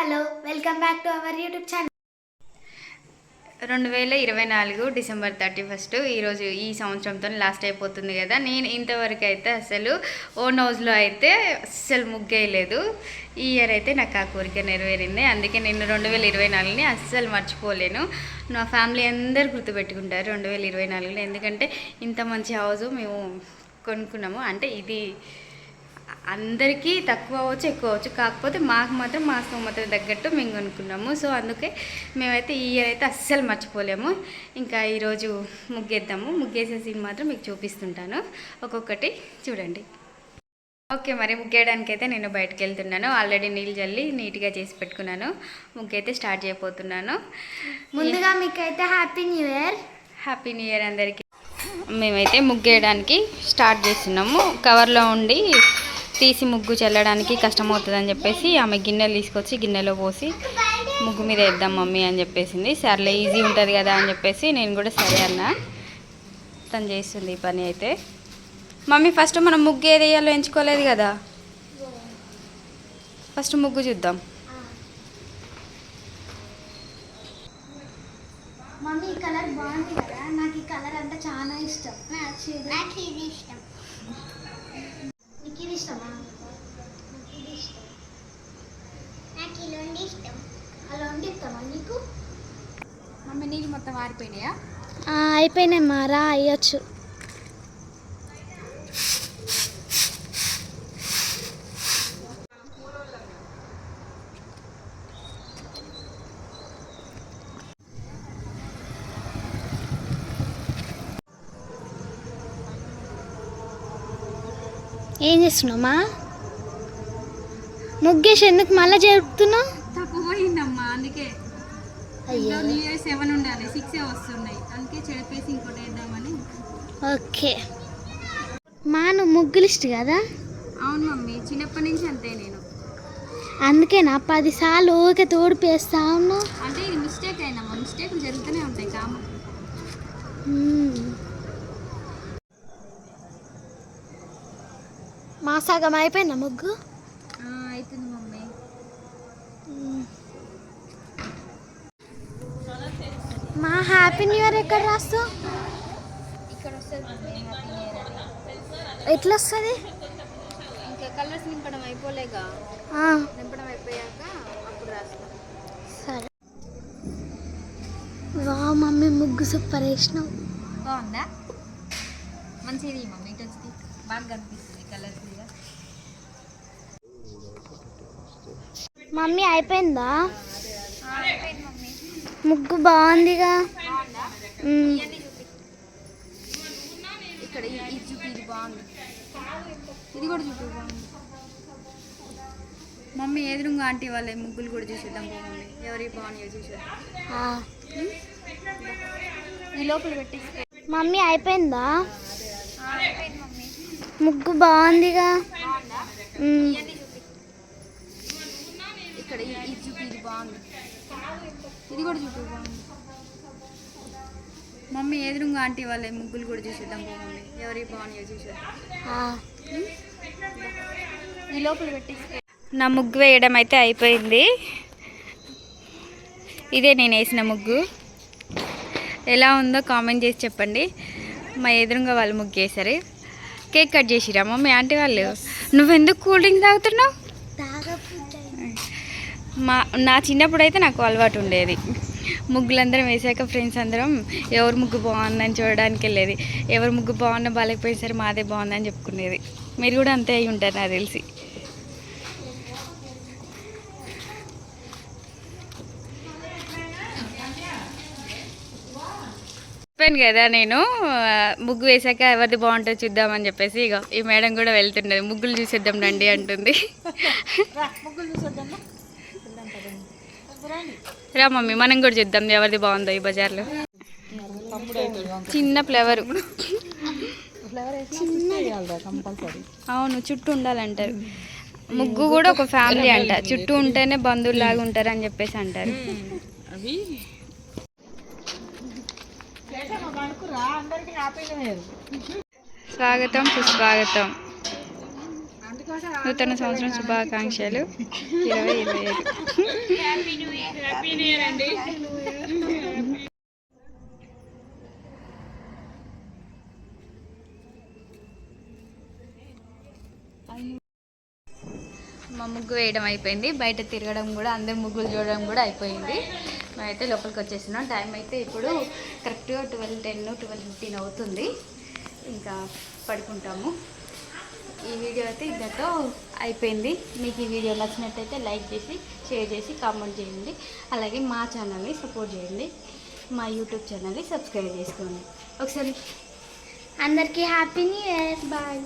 Hello welcome back to our YouTube channel. రెండు వేల ఇరవై నాలుగు డిసెంబర్ థర్టీ ఫస్ట్ ఈరోజు ఈ సంవత్సరంతో లాస్ట్ అయిపోతుంది కదా. నేను ఇంతవరకు అయితే అసలు ఓన్ హౌస్లో అయితే అస్సలు ముగ్గేయలేదు. ఈ ఇయర్ అయితే నాకు ఆ కోరిక నెరవేరింది. అందుకే నేను రెండు వేల ఇరవై నాలుగుని అస్సలు మర్చిపోలేను. నా ఫ్యామిలీ అందరు గుర్తుపెట్టుకుంటారు రెండు వేల ఇరవై నాలుగులో. ఎందుకంటే ఇంత మంచి హౌస్ మేము కొనుక్కున్నాము. అంటే ఇది అందరికీ తక్కువ అవ్వచ్చు ఎక్కువ అవ్వచ్చు. కాకపోతే మాకు మాత్రం మా స్తోమత తగ్గట్టు మేము కొనుక్కున్నాము. సో అందుకే మేమైతే ఈ ఇయర్ అయితే అస్సలు మర్చిపోలేము. ఇంకా ఈరోజు ముగ్గేద్దాము. ముగ్గేసే సీన్ మాత్రం మీకు చూపిస్తుంటాను. ఒక్కొక్కటి చూడండి. ఓకే మరి ముగ్గేయడానికి అయితే నేను బయటకు వెళ్తున్నాను ఆల్రెడీ నీళ్ళు చల్లి నీట్గా చేసి పెట్టుకున్నాను. ముగ్గైతే స్టార్ట్ చేయబోతున్నాను. ముందుగా మీకైతే happy new year happy new year అందరికీ. మేమైతే ముగ్గేయడానికి స్టార్ట్ చేస్తున్నాము. కవర్లో ఉండి తీసి ముగ్గు చల్లడానికి కష్టమవుతుందని చెప్పేసి ఆమె గిన్నెలు తీసుకొచ్చి గిన్నెలో పోసి ముగ్గు మీద వేద్దాం మమ్మీ అని చెప్పేసింది. సర్లే ఈజీ ఉంటుంది కదా అని చెప్పేసి నేను కూడా సరే అన్న. తను చేస్తుంది ఈ పని అయితే. మమ్మీ ఫస్ట్ మనం ముగ్గు ఏది వేయాలో ఎంచుకోలేదు కదా? ఫస్ట్ ముగ్గు చూద్దాం. మమ్మీ ఈ కలర్ బాగుంది కదా? నాకు ఈ కలర్ అంటే చాలా ఇష్టం. నాకు ఇది ఇష్టం నీకు ఇది ఇష్టమా నాకు ఇది ఇష్టం నాకు ఇలాంటి ఇష్టం అలా ఉండి ఇస్తామా నీకు మమ్మీ నీళ్ళు మొత్తం ఆరిపోయినాయా? అయిపోయినాయి మారా అయ్యొచ్చు. ఏం చేస్తున్నామా ముగ్గేసి ఎందుకు మళ్ళీ తక్కువపోయిందమ్మా అందుకే న్యూ ఇయర్ సెవెన్ ఉండాలి? సిక్స్ వస్తున్నాయి. అందుకే చెడిపేసి ఇంకోటి వేద్దామని. ఓకే. మా నువ్వు ముగ్గులు ఇష్ట కదా? అవును మమ్మీ చిన్నప్పటి నుంచి అంతే నేను. అందుకే నా పదిసార్లు ఊరికే తోడిపేస్తా ఉన్నావు? అంటే ఇది మిస్టేక్ అయినమ్మా మిస్టేక్లు జరుగుతూనే ఉంటాయి మ్మ్. మా సగం అయిపోయిందా ముగ్గు? అవుతుంది మమ్మీ మ్మ్. మా హ్యాపీ న్యూ ఇయర్ ఎక్కడ రాస్తావు ఇక్కడ వస్తుంది ఎట్లా వస్తుంది ఇంకా కలర్స్ నింపడం అయిపోలేగా? ఆ, నింపడం అయిపోయాక అప్పుడు రాస్తాం. సరే. వా మమ్మీ ముగ్గు సూపర్ వేసినావు బాగుందా? మంచిది మమ్మీ ఇటు వచ్చి బాగా కనిపిస్తుంది కలర్స్ మీద. మమ్మీ అయిపోయిందా? ముగ్గు బాగుందిగా బాగుందా మ్మ్. ఇవన్నీ చూపి ఇక్కడ ఈ- ఇది చూపి ఇది బాగుంది. ఇది కూడా చూపి బాగుంది. మమ్మీ ఎదురుగా ఆంటీ వాళ్ళ ముగ్గులు కూడా చూసేద్దాం బాగుంది ఎవరి బాగున్నాయో చూసేద్దాం. ఈ లోపల పెట్టి మమ్మీ అయిపోయిందా? ముగ్గు బాగుందిగా. బాగుందా? ఇక్కడ ఈ- ఇది చూపి ఇది బాగుంది. ఇది కూడా చూపి బాగుంది. మమ్మీ ఎదురుగా ఆంటీ వాళ్ళ ముగ్గులు కూడా చూసేద్దాం బాగుంది ఎవరి బాగున్నాయో చూసేద్దాం. ఈ లోపల పెట్టి నా ముగ్గు వేయడం అయితే అయిపోయింది. ఇదే నేను వేసిన ముగ్గు. ఎలా ఉందో కామెంట్ చేసి చెప్పండి. మా ఎదురుగా వాళ్ళు ముగ్గు వేసారు కేక్ కట్ చేసిరా మమ్మీ ఆంటీ వాళ్ళు? నువ్వెందుకు కూల్ డ్రింక్ తాగుతున్నావు? మా నా చిన్నప్పుడు అయితే నాకు అలవాటు ఉండేది. ముగ్గులందరం వేసాక ఫ్రెండ్స్ అందరం ఎవరు ముగ్గు బాగుందని చూడడానికి వెళ్ళేది. ఎవరు ముగ్గు బాగున్నా బాగాలేకపోయేసరి సరే మాదే బాగుందని చెప్పుకునేది. మీరు కూడా అంతే అయి ఉంటారు నాకు తెలిసి. చెప్పాను కదా నేను ముగ్గు వేసాక ఎవరిది బాగుంటుందో చూద్దామని చెప్పేసి ఇక ఈ మేడం కూడా వెళ్తున్నది. ముగ్గులు చూసేద్దాం రండి అంటుంది. రా మమ్మీ మనం కూడా చూద్దాం. ఎవరిది బాగుందో ఈ బజార్లో. చిన్న ఫ్లేవర్. అవును చుట్టూ ఉండాలంటారు. ముగ్గు కూడా ఒక ఫ్యామిలీ అంట. చుట్టూ ఉంటేనే బంధువులాగా ఉంటారు అని చెప్పేసి అంటారు. స్వాగతం సుస్వాగతం. నూతన సంవత్సరం శుభాకాంక్షలు. ఇరవై ఇరవై ఐదు. మా ముగ్గు వేయడం అయిపోయింది. బయట తిరగడం కూడా అందరు ముగ్గులు చూడడం కూడా అయిపోయింది. మేమైతే లోపలికి వచ్చేసినాం. టైం అయితే ఇప్పుడు కరెక్ట్గా ట్వెల్వ్ టెన్ ట్వెల్వ్ ఫిఫ్టీన్ అవుతుంది. ఇంకా పడుకుంటాము. ఈ వీడియో అయితే ఇంతతో అయిపోయింది. మీకు ఈ వీడియో నచ్చినట్టయితే లైక్ చేసి షేర్ చేసి కామెంట్ చేయండి. అలాగే మా ఛానల్ని సపోర్ట్ చేయండి. మా యూట్యూబ్ ఛానల్ని సబ్స్క్రైబ్ చేసుకోండి. ఒకసారి. అందరికీ హ్యాపీ న్యూ ఇయర్. బాయ్.